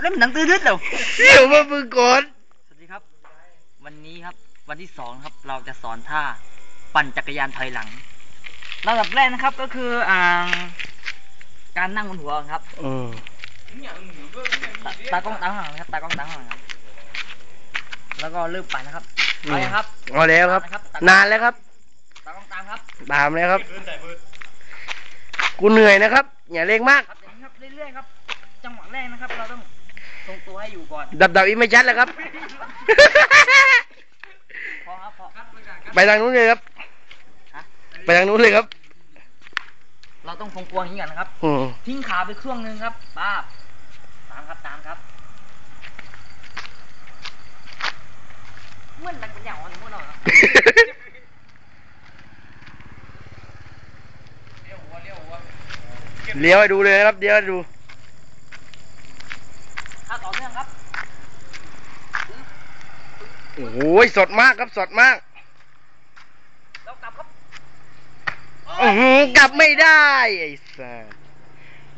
แล้วมันหนังตื้อดึดเหรอเดี๋ยวมามือก่อนสวัสดีครับ วันนี้ครับ วันที่สองครับ เราจะสอนท่า ปั่นจักรยานถอยหลังระดับแรกนะครับก็คืออ่าการนั่งบนหัวก่อนครับอืมตาตากล้องตามข้างหลังนะครับตากล้องตามข้างหลังครับ แล้วก็เริ่มปั่นนะครับไปครับ เอาแล้วครับ นานแล้วครับ ตากล้องตามครับตามแล้วครับ กูเหนื่อยนะครับ อย่าเร่งมากครับอย่างนี้ครับเรื่อยๆครับ จังหวะแรกนะครับ เราต้อง ทรงตัวให้อยู่ก่อน ดับดับอีกไม่ชัดแล้วครับ พอครับพอไปทางนู้นเลยครับฮะไปทางนู้นเลยครับ เราต้องทรงตัวอย่างนี้ก่อนนะครับ อืมทิ้งขาไปช่วงหนึ่งครับป้าบตามครับตามครับเมื่อนมันเป็นอย่างวันเมื่อนหรอครับเลี้ยวให้ดูเลยนะครับเลี้ยวให้ดู ถ้าต่อเนื่องครับโอ้โหสดมากครับสดมากแล้วกลับครับอื้อหือกลับไม่ได้ไอ้สัส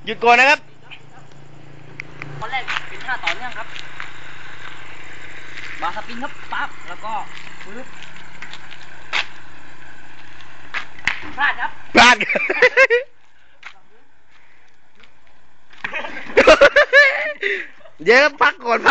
หยุดก่อนนะครับตอนแรกเป็นท่าต่อเนื่องครับบาร์สปริงครับปั๊บแล้วก็ปึ๊บพลาดครับพลาด เดี๋ยวพักก่อนพัก